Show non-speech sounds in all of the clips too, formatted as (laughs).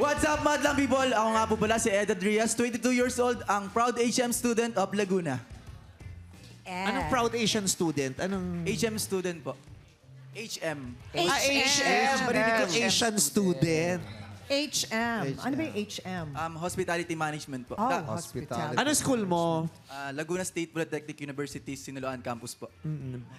What's up, madlang people? Ako nga po pala si Ed Adrias, 22 years old, ang proud HM student of Laguna. Anong proud Asian student? Anong... HM student po. HM. Ah, HM. Marinig ko Asian student. HM. Ano ba yung HM? Um, hospitality management po. Oh, Da- hospitality. Ano school mo? ah, Laguna State Polytechnic University, Sinaloan Campus po.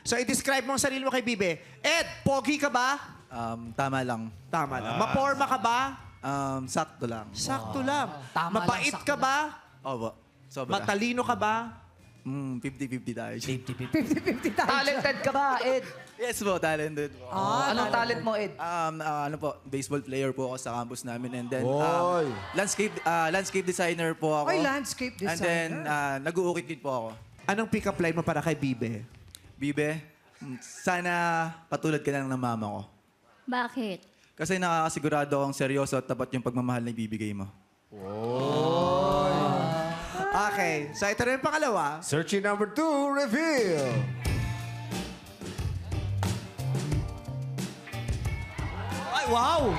So, i-describe mo ang sarili mo kay Bibe. Ed, pogi ka ba? Um, tama lang. Tama lang. Maporma ka ba? Um, sakto lang. Sakto lang. Tama lang, Mapait sakto ka ba? Opo. Sobra. Matalino ka ba? Mm, 50-50 tayo. 50-50 tayo. Talented ka ba, Ed? yes po, talented po. Anong talent mo, Ed? Um, ah, ano po, baseball player po ako sa campus namin and then Oy. um, landscape ah, landscape designer po ako. Ay, landscape And then designer. uh, nag-uukit po ako. Anong pick-up line mo para kay Bibe? Bibe, mm, sana patulad ka lang ng mama ko. Bakit? Kasi nakakasigurado akong seryoso at tapat yung pagmamahal na ibibigay mo. Okay. So, ito na yung pangalawa. Searching number two, reveal. Ay, wow!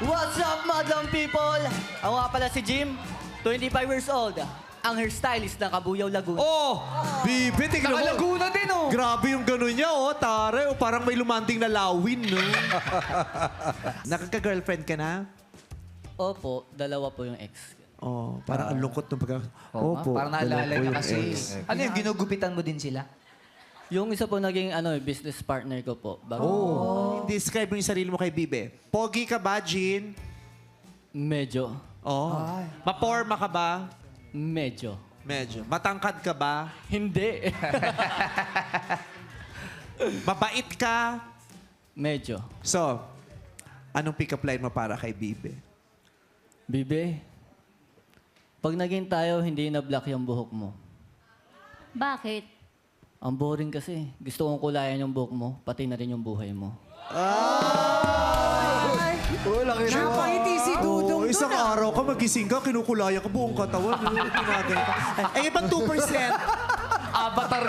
What's up, madlang people? Ako nga pala si Jim, 25 years old. Ang hairstylist ng Kabuyaw, Laguna. Oh! Bibe, tignan mo. Nakalaguna din, oh. Grabe yung gano'n niya, oh. Tare, oh. Parang may lumanding na lawin, no? (laughs) Nakaka-girlfriend ka na? Opo, dalawa po yung ex. Oh, parang ang lungkot ng pagka... Oo nga, parang naalala dalawa po niya yung kasi. ex. Ano yung ginugupitan mo din sila? Yung isa po naging ano, business partner ko po. Bago Oh. Describe mo yung sarili mo kay Bibe. Pogi ka ba, Jean? Medyo. Oh. Maporma ka ba? Medyo. Medyo. Matangkad ka ba? Hindi. (laughs) Mabait ka? Medyo. So, anong pick-up line mo para kay Bibe? Bibe, pag naging tayo, hindi na-black yung buhok mo. Bakit? Ang boring kasi. Gusto kong kulayan yung buhok mo, pati na rin yung buhay mo. Oh, laki na. Napangiti si Dudong Oh, isang ah. araw ka, magising ka, kinukulaya ka buong katawan. Tinagal ka. (laughs) Eh, ibang 2%. Avatar.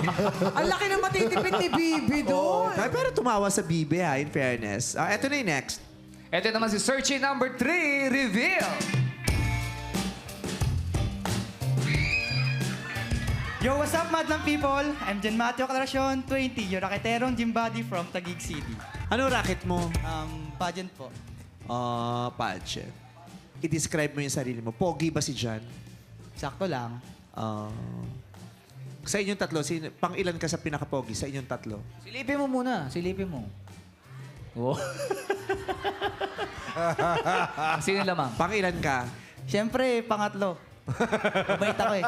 (laughs) Ang laki ng matitipid ni Bibi doon. Ay, pero tumawa sa Bibe, ha, in fairness. Ah, eto na yung next. Ito naman si searching number 3, reveal. Yo, what's up, madlang people? I'm Jan Mateo Aclaracion, 20, your raketerong gym buddy from Taguig City. Ano racket mo? Um, pageant po. Ah, pageant. I-describe mo yung sarili mo. Pogi ba si Jan? Sakto lang. Ah. sa inyong tatlo, sino, pang ilan ka sa pinaka-pogi sa inyong tatlo? Silipin mo muna. Silipin mo. Wow. (laughs) Sino lamang? Pang ilan ka? Siyempre, pangatlo. Mabait ako eh.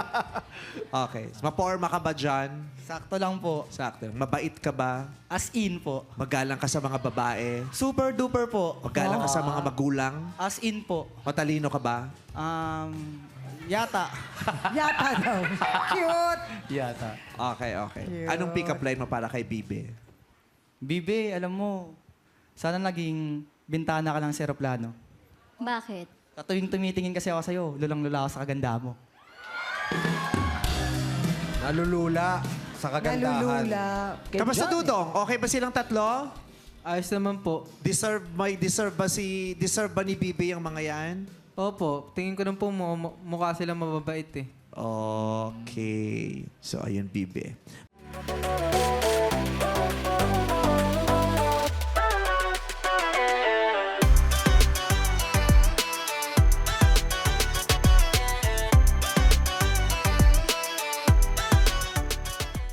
Okay. Maporma ka ba dyan? Sakto lang po. Sakto. Mabait ka ba? As in po. Magalang ka sa mga babae? Super duper po. Magalang ka sa mga magulang? As in po. Matalino ka ba? Um, yata. (laughs) Yata daw. Cute. Yata. Okay, okay. Anong pick-up line mo para kay Bibe? Bibi, alam mo, sana naging bintana ka lang sa aeroplano. Bakit? Sa tuwing tumitingin kasi ako sa'yo, lulang-lula ako sa kaganda mo. Nalulula sa kagandahan. Nalulula. Kay Kamusta John, eh. Dudong? Okay ba silang tatlo? Ayos naman po. Deserve, may deserve ba si, deserve ba ni Bibe yung mga yan? Opo, tingin ko lang po mu- mukha sila mababait eh. Okay. So, ayun, Bibe.